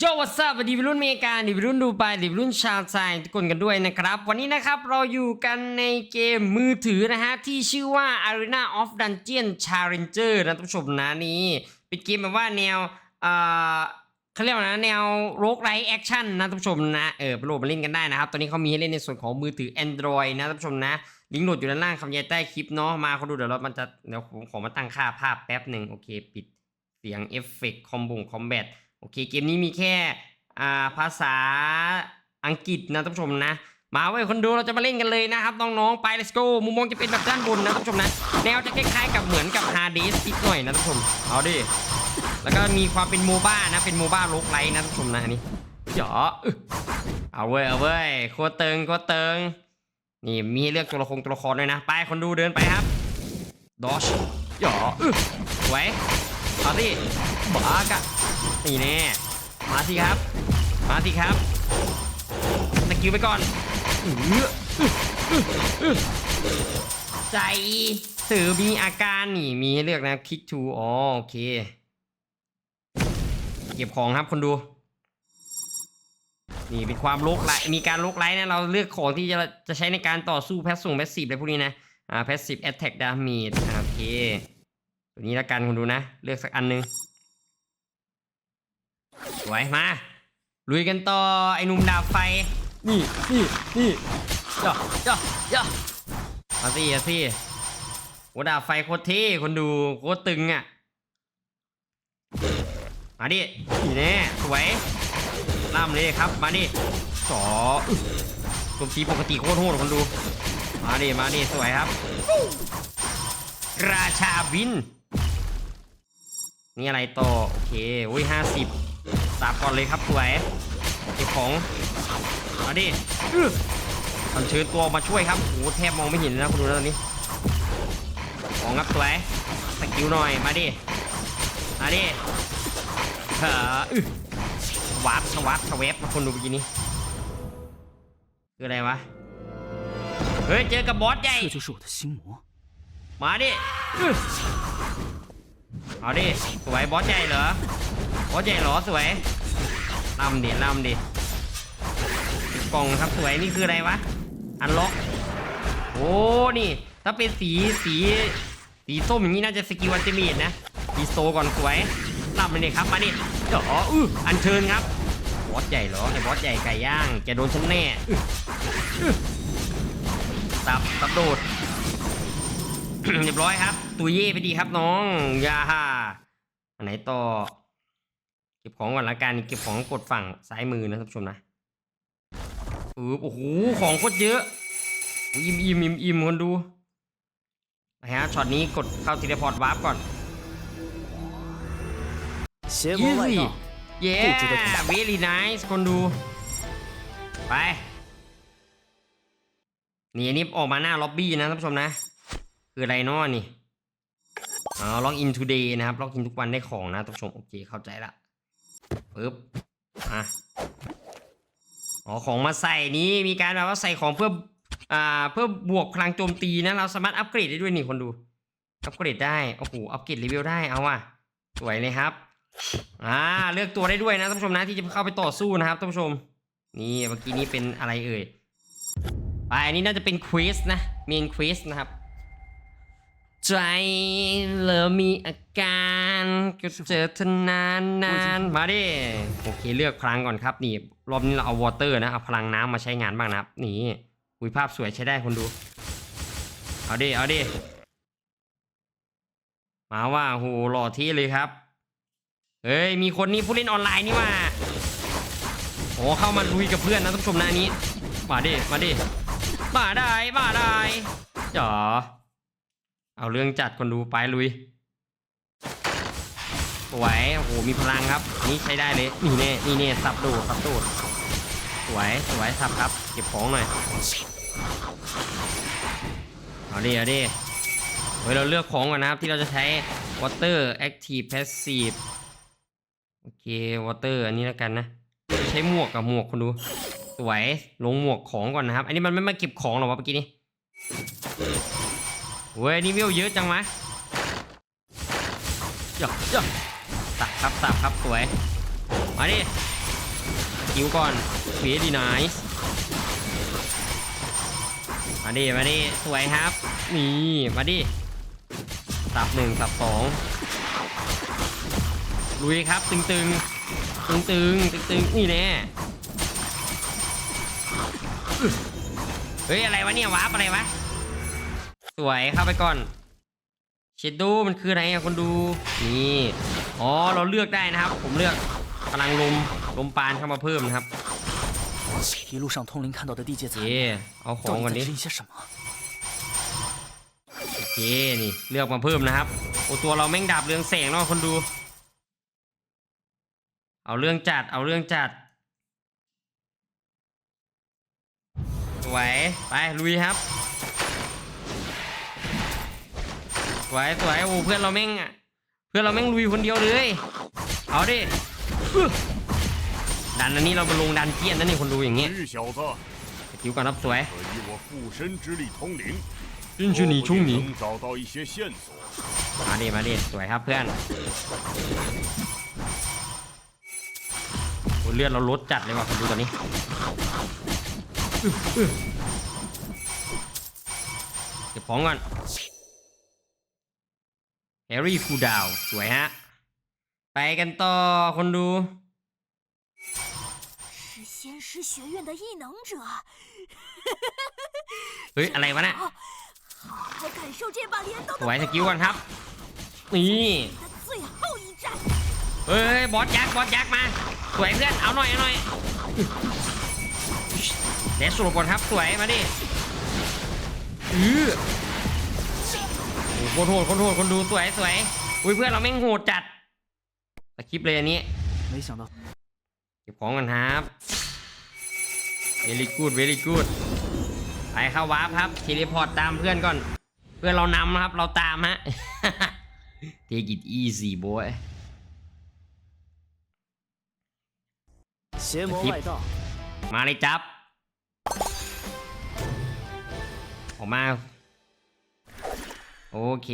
โจวัสดีดีวรุ่นเมกาดีวรุ่นดูไบดีวรุ่นชาวไทยทุกคนกันด้วยนะครับ วันนี้นะครับเราอยู่กันในเกมมือถือนะฮะ ที่ชื่อว่า Arena of Dungeon Challenger นะท่านผู้ชมนะนี่เป็นเกมแบบว่าแนวเอ่อเขาเรียกว่านะแนวโรกไรแอคชั่นนะท่านผู้ชมนะเออไปโหลดมาเล่นกันได้นะครับ ตอนนี้เขามีให้เล่นในส่วนของมือถือ Android นะท่านผู้ชมนะ ลิงก์โหลดอยู่ด้านล่างคำยายใต้คลิปเนาะมาเขาดูเดี๋ยวเรามันจะเดี๋ยวผมขอมาตั้งค่าภาพแป๊บหนึ่งโอเค ปิดเสียงเอฟเฟกต์คอมบุงคอมแบท โอเคเกมนี้มีแค่อ่าภาษาอังกฤษนะท่านผู้ชมนะ มาเว้ยคนดูเราจะมาเล่นกันเลยนะครับน้องๆไป let's go มุมมองจะเป็นแบบด้านบนนะท่านผู้ชมนะแนวจะคล้ายๆกับเหมือนกับ Hades นิดหน่อยนะท่านผู้ชมเอาดิแล้วก็มีความเป็นโมบ้านะเป็นโมบ้าโลกไลท์นะท่านผู้ชมนะอันนี้หยออึเอาเว้ยเอาเว้ยโคตรเติงโคตรเติงนี่มีเลือกตัวละครตัวละครด้วยนะ ไปคนดูเดินไปครับดอชหยออึสวย เอาสิบากะนี่แน่มาสิครับ มาสิครับสกิลไปก่อนอื้ออื้ออื้ออื้อใจสื่อมีอาการนี่มีให้เลือกนะคลิกทูอ๋อโอเค เก็บของครับคนดูนี่เป็นความโลกไลมีการโลกไลท์นะเราเลือกของที่จะจะใช้ในการต่อสู้แพสส่งแพสซีฟอะไรพวกนี้นะอ่าแพสซีฟแอตแทกดาเมจโอเค ตัวนี้ละกันคนดูนะ เลือกสักอันหนึงสวยมาลุยกันต่อไอ้หนุ่มดาบไฟ นี่นี่นี่ย่อย่อย่อมาสิมาสิโหดาบไฟโคตรเท่คนดูโคตรตึงอะมาดินี่แน่สวยล่ามเลยครับมาดิสออึ๊ะตัวทีปกติโคตรโหดคนดู มาดิมาดิสวยครับ ราชาวิน นี่อะไรต่อ โอเคอุ้ยห้าสิบสาบก่อนเลยครับสวยเก็บของมาดิสันเชิญตัวมาช่วยครับโอ้แทบมองไม่เห็นนะคุณดูนะตอนนี้ของงับสวยสกิลหน่อยมาดิมาดิเออวับสวับสเวฟมาคนดูไปที่นี้คืออะไรวะเฮ้ยเจอกับบอสใหญ่มาดิ เอาดิ สวยบอสใหญ่เหรอ บอสใหญ่เหรอสวยลำดิลำดิกล่องครับสวยนี่คืออะไรวะ อันล็อก โอ้ นี่ ถ้าเป็นสีสีสีส้มอย่างนี้น่าจะสกิลอันติเมตนะดีโซก่อนสวยลำเลยครับมาดิเดี๋ยวอืออันเชิญครับ บอสใหญ่เหรอไอ้บอสใหญ่ไก่ย่างแกโดนฉันแน่ตับตับโดด เรียบร้อยครับตัวเย่ไปดีครับน้องยาฮ่าไหนต่อ เก็บของก่อนละกันเก็บของกดฝั่งซ้ายมือนะท่านผู้ชมนะโอ้โหของกดเยอะอิ่มอิ่มอิ่มอิ่มคนดูไปฮะช็อตนี้กดเข้าทีเดียพอร์ตวาร์ปก่อนเยี่สิเย้เวลี่ไนส์คนดู ไปนี่อันนี้ออกมาหน้าล็อบบี้นะท่านผู้ชมนะ คืออะไรเนาะนี่อ๋อล็อกอิน today นะครับล็อกอินทุกวันได้ของนะท่านผู้ชมโอเคเข้าใจละปึ๊บอะอ๋อของมาใส่นี้มีการแบบว่าใส่ของเพื่ออ่าเพื่อบวกพลังโจมตีนะเราสามารถอัปเกรดได้ด้วยนี่คนดูอัปเกรดได้โอ้โหอัปเกรดเลเวได้เอาว่ะสวยเลยครับอ่าเลือกตัวได้ด้วยนะท่านผู้ชมนะที่จะเข้าไปต่อสู้นะครับท่านผู้ชม นี่เมื่อกี้นี้เป็นอะไรเอ่ยไปอันนี้น่าจะเป็นควีสนะเมนควีสนะครับ ใจเริ่มมีอาการก็เจอเธอนานนานๆมาดิโอเคเลือกพลังก่อนครับนี่รอบนี้เราเอาวอเตอร์นะเอาพลังน้ำมาใช้งานบ้างนะครับนี่คุยภาพสวยใช้ได้คนดู เอาดิเอาดิมาว่าโหหล่อที่เลยครับเฮ้ยมีคนนี้ผู้เล่นออนไลน์นี่ว่าโอ้เข้ามาลุยกับเพื่อนนะท่านผู้ชมนะอันนี้มาดิมาดิมาได้มาได้จ๋อ เอาเรื่องจัดคนดูไปลุยสวยโอ้โหมีพลังครับ นี่ใช้ได้เลย นี่แน่นี่แน่สับโดดสับโดดสวยสวยสับครับ เก็บของหน่อย เอาดิเอาดิเฮ้ยเราเลือกของก่อนนะครับ ที่เราจะใช้ water active passive โอเค water อันนี้แล้วกันนะ ใช้หมวกกับหมวกคนดู สวย ลงหมวกของก่อนนะครับ อันนี้มันไม่มาเก็บของหรอวะเมื่อกี้นี้ เว้ยนี่วิวเยอะจังวะย่อย่อสับครับสับครับสวย มาดิคิวก่อนเฟียดีไนส์มาดิมาดิสวยครับนี่มาดิสับหนึ่งสับสองลุยครับตึงตึงตึงตึงตึงตึงนี่แน่เฮ้ยอะไรวะเนี่ยวาร์ปอะไรวะ สวยเข้าไปก่อน เชดโดมันคืออะไรอะคนดู นี่ อ๋อ เราเลือกได้นะครับ ผมเลือกพลังลม ลมปานเข้ามาเพิ่มนะครับ 一路上通灵看到的地界 โอ 残 เค 留， เอาขอ 到 งก่อน 底 ดิ 在指引些什么？ โอเค นี่ เลือกมาเพิ่มนะครับ โอ้ตัวเราแม่งดับเรืองแสงเนาะคนดู เอาเรื่องจัด เอาเรื่องจัด สวย ไป ลุยครับ สวยสวยโอ้เพื่อนเราแม่งอะ เพื่อนเราแม่งลุยคนเดียวเลย เอาดิดันอันนี้เราไปลงดันเกี้ยนนั่นนี่คนดูอย่างเงี้ยคิวก่อนรับสวยยินชื่หนีชุ่งนีมาดิมาดิสวยครับเพื่อนเลือดเราลดจัดเลยว่ะคนดูตอนนี้เก็บของก่อน แฮร์รี่ฟูดาวสวยฮะ ไปกันต่อคนดู 是仙师学院的异能者， เฮ้ย อะไรวะเนี่ย 好，好好感受这把镰刀 ส 的 วยสกิลก่อนครับ นี่ 的最后一战。 เฮ้ย บอสยักษ์บอสยักษ์มา สวยเพื่อน เอาหน่อย เอาหน่อยเดสสรุปก่อนครับ สวย มาดิอือโอ้โหโ คนโหดคนโหดคนดูสวยสวยอุ้ยเพื่อนเราแม่งโหดจัดสคลิปเลยอันนี้เก็บของกันครับเวลี่กูดเวลี่กูดไปเข้าวาร์ปครับเทเลพอร์ตตามเพื่อนก่อน เพื่อนเรานำนะครับ เราตามฮะ Take it easy boy คลิปมาเลยจับ ออกมา โอเค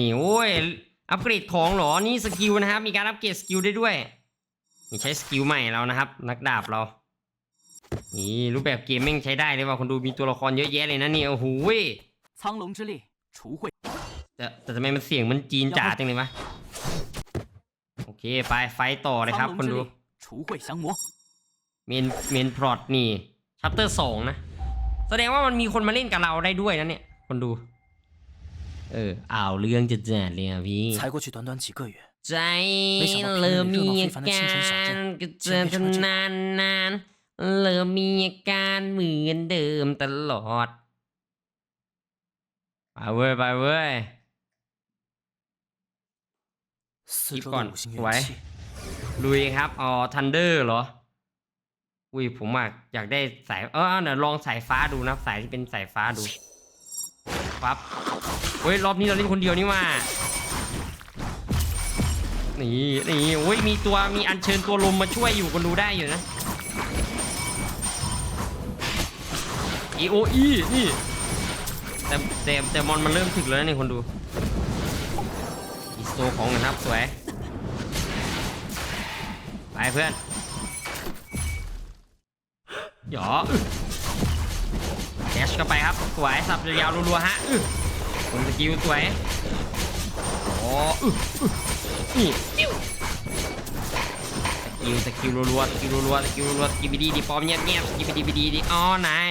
นี่โอ้ย อัปเกรดของเหรอ นี่สกิลนะครับ มีการอัปเกรดสกิลได้ด้วย นี่ใช้สกิลใหม่แล้วนะครับ นักดาบเรา นี่รูปแบบเกมแม่งใช้ได้เลยว่ะคนดูมีตัวละครเยอะแยะเลยนะนี่โอ้โหย 苍龙之力除秽， แต่แต่ทำไมมันเสียงมันจีนจ๋าจังเลยวะ โอเค ไปไฟต์ต่อเลยครับ 苍 คน 龙之 ดู 力除秽降魔， เมนเมนพลอตนี่ชัปเตอร์สองนะ แสดงว่ามันมีคนมาเล่นกับเราได้ด้วยนะเนี่ย คนดู เอออ้าวเรื่องจะจัดเลยอ่ะพี่ 才过去短短几个月， ใจเริ่มมีอาการก็เจอกันนานนานๆเริ่มมีอาการเหมือนเดิมตลอด ไปเว้ยไปเว้ย 四周ก่อน 的五行 สวย 元气， ลุยครับอ๋อทันเดอร์เหรอ อุ้ยผมอะอยากได้สายเออเดี๋ยวลองสายฟ้าดูนะ สายที่เป็นสายฟ้าดู ปั๊บเฮ้ยรอบนี้เราเล่นคนเดียวนี่ว่านี่นี่โอ้ยมีตัวมีอัญเชิญตัวลมมาช่วยอยู่คนดูได้อยู่นะอีโออีนี่แต่แต่แต่มอนมันเริ่มถึกแล้วนะนี่คนดูอีโตของกันครับสวยไปเพื่อนหยอ เข้าไปครับ สวยสับยาวๆรัวๆฮะผมสกิลสวยโอ้นี่สกิลสกิลรัวๆสกิลรัวๆสกิลรัวๆสกิลบีดีดีปอมเงียบๆสกิลบีดีบีดีดีอ๋อนาย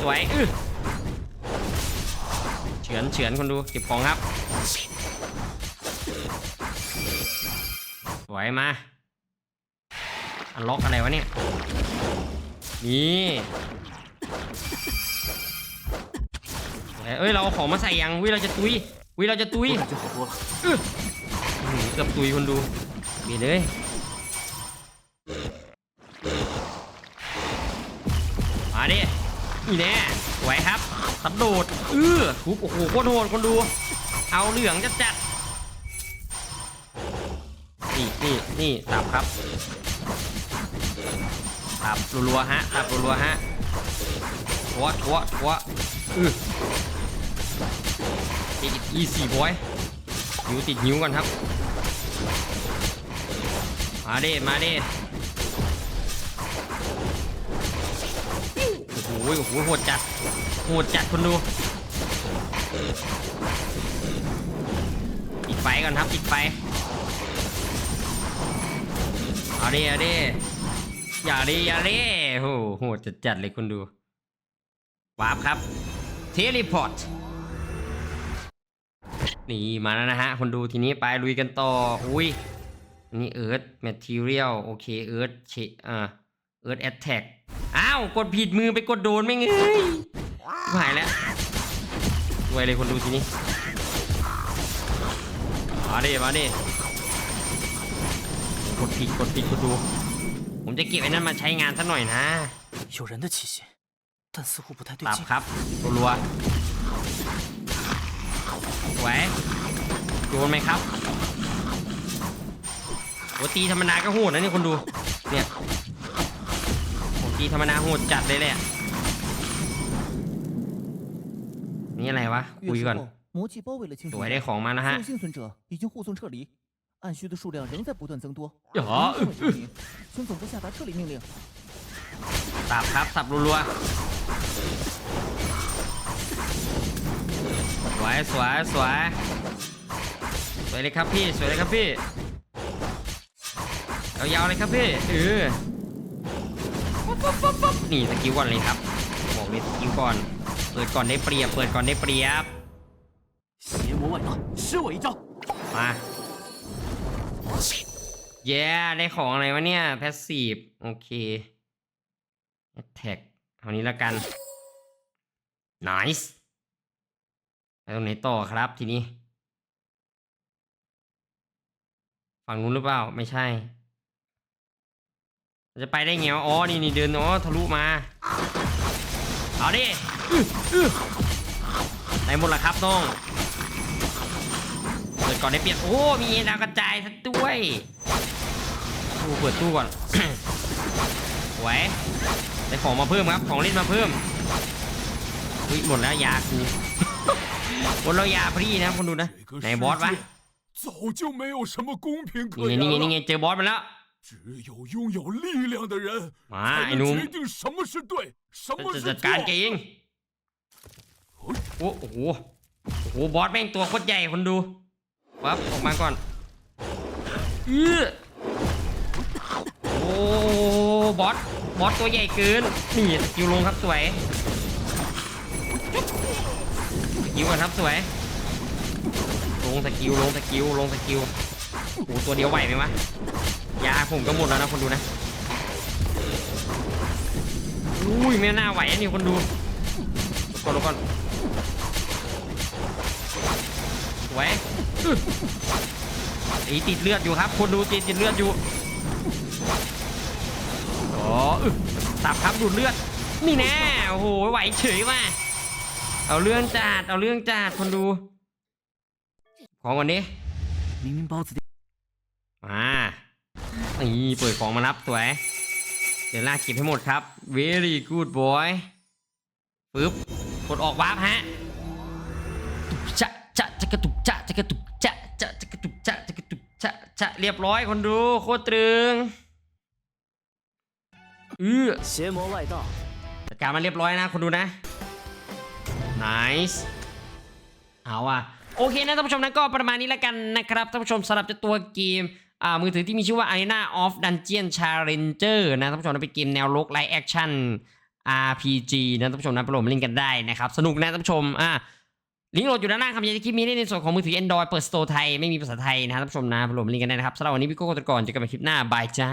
สวยเฉือนเฉือนคนดูเก็บของครับสวยมาอันล็อกอะไรวะเนี่ยนี่ เอ้ยเราเอาของมาใส่ยังวิเราจะตุยวิเราจะตุยอื้อหือเกือบตุยคนดูมีเลยมาดิอีแน่ไหวครับกระโดดเอื้อทุบโอ้โหโคตรโหดคนดู เอาเหลืองจัดจัดนี่นี่นี่ตับครับตับรัวๆฮะตับรัวๆฮะทัวทัวทัวอื้อ ติดอีสี่บอยหิวติดหิวก่อนครับ มาเด้มาเด้โอ้โหโหโหดจัดโหดจัดคนดูปิดไฟก่อนครับปิดไฟเอาดิเอาดิอย่าดิอย่าดิโหโหดจัดจัดเลยคนดูวาร์ปครับเทเลพอร์ต นี่มาแล้วนะฮะ คนดูทีนี้ไปลุยกันต่อ อุ้ยอันนี้เอิร์ธแมทเทียลโอเคเอิร์ธเชอ่าเอิร์ธแอตแทกอ้าว กดผิดมือไปกดโดนไม่เงยหายแล้วรวยเลยคนดูทีนี้ มาดิมาดิกดผิดกดผิดกดดู ผมจะเก็บไอ้นั่นมาใช้งานสักหน่อยนะปรับครับรัว สวยโดนไหมครับโหตีธรรมดาก็โหดนะนี่คนดู เนี่ยโหตีธรรมดาโหดจัดเลยแหละนี่อะไรวะ คุย 月 ก่อน 食后，魔气包围了青 ส 铜 วยได้ 岩， ของมาแล้วฮะ 所有幸存者已经护送撤离，暗虚的数量仍在不断增多。呀各位人民，请总部下达撤离命令。 สับครับสับรัวๆ สวยสวยสวยสวยเลยครับพี่สวยเลยครับพี่ยาวๆเลยครับพี่เออนี่สกิลก่อนเลยครับบอกเลยสกิลก่อน เปิดก่อนได้เปรียบ เปิดก่อนได้เปรียบเมาเย้ได้ของอะไรวะเนี่ยแพสซีฟโอเคแท็กเท่านี้แล้วกันไนส์ ตรงไหนต่อครับทีนี้ ฝั่งนู้นหรือเปล่า ไม่ใช่ จะไปได้ไงวะอ๋อ นี่นี่เดิน อ๋อ ทะลุมา เอาดิไหนหมดละครับน้องเปิดก่อนได้เปรียบโอ้ มีดาวกระจายซะด้วยโอ้เปิดตู้ก่อนสวยได้ของมาเพิ่มครับ ของเล่นมาเพิ่มอุ้ยหมดแล้วยากู หมดแล้วยาพรีนะคนดูนะ 这个 ไหน 世 บอสวะ 界早就没有什么公平可 นี่ไง 言 นี่ไงนี่ไง 了， เจอบอสมาแล้ว 只有拥有力量的人 มา 才 ไอ้หนุ่ 能 ม 决定什么是对，什么 จะ 是 จัด 错 การแก。เองโอ้โอ้โหโอ้โหบอสแม่งตัวโคตรใหญ่คนดูปั๊บออกมาก่อนเออโอ้บอสบอสตัวใหญ่เกินนี่สกิลลงครับสวยส กิลก่อนครับสวย ลงสกิลลงสกิลลงสกิลโอ้ตัวเดียวไหวไหมวะ ยาผมก็หมดแล้วนะคนดูนะ อุ้ยไม่น่าไหวอันนี้คนดูก่อนก่อนสวยตีติดเลือดอยู่ครับ คนดูตีติดเลือดอยู่อ๋อสับครับดูดเลือด นี่แน่ โอ้โห ไหวเฉยว่ะ เอาเรื่องจัดเอาเรื่องจัดคนดู ของวันนี้มานี่เปิดของมารับสวย เดี๋ยวลากเก็บให้หมดครับ very good boy ปึ๊บกดออกวาร์ปฮะจะจะจะกระตุกจะจะกระตุกจะจะจะกระตุกจะจะกระตุกจะจะเรียบร้อยคนดูโคตรตึงเอือจัดการมันเรียบร้อยนะคนดูนะ nice เอาอะโอเคนะท่านผู้ชมนะก็ประมาณนี้แล้วกันนะครับท่านผู้ชมสำหรับตัวเกมอ่ามือถือที่มีชื่อว่า Arena of Dungeon Challenger นะท่านผู้ชมนะเป็นเกมแนวโลกไลท์แอคชั่น RPG นะท่านผู้ชมนะไปโหลดมาเล่นกันได้นะครับสนุกนะท่านผู้ชมอ่าลิงก์โหลดอยู่ด้านล่างคำยันคลิปนี้ได้ในส่วนของมือถือ Android เปิดสโตร์ไทยไม่มีภาษาไทยนะท่านผู้ชมนะไปโหลดเล่นกันได้นะครับสำหรับวันนี้พี่โก้กตะกรเจอกันใหม่คลิปหน้าบายจ้า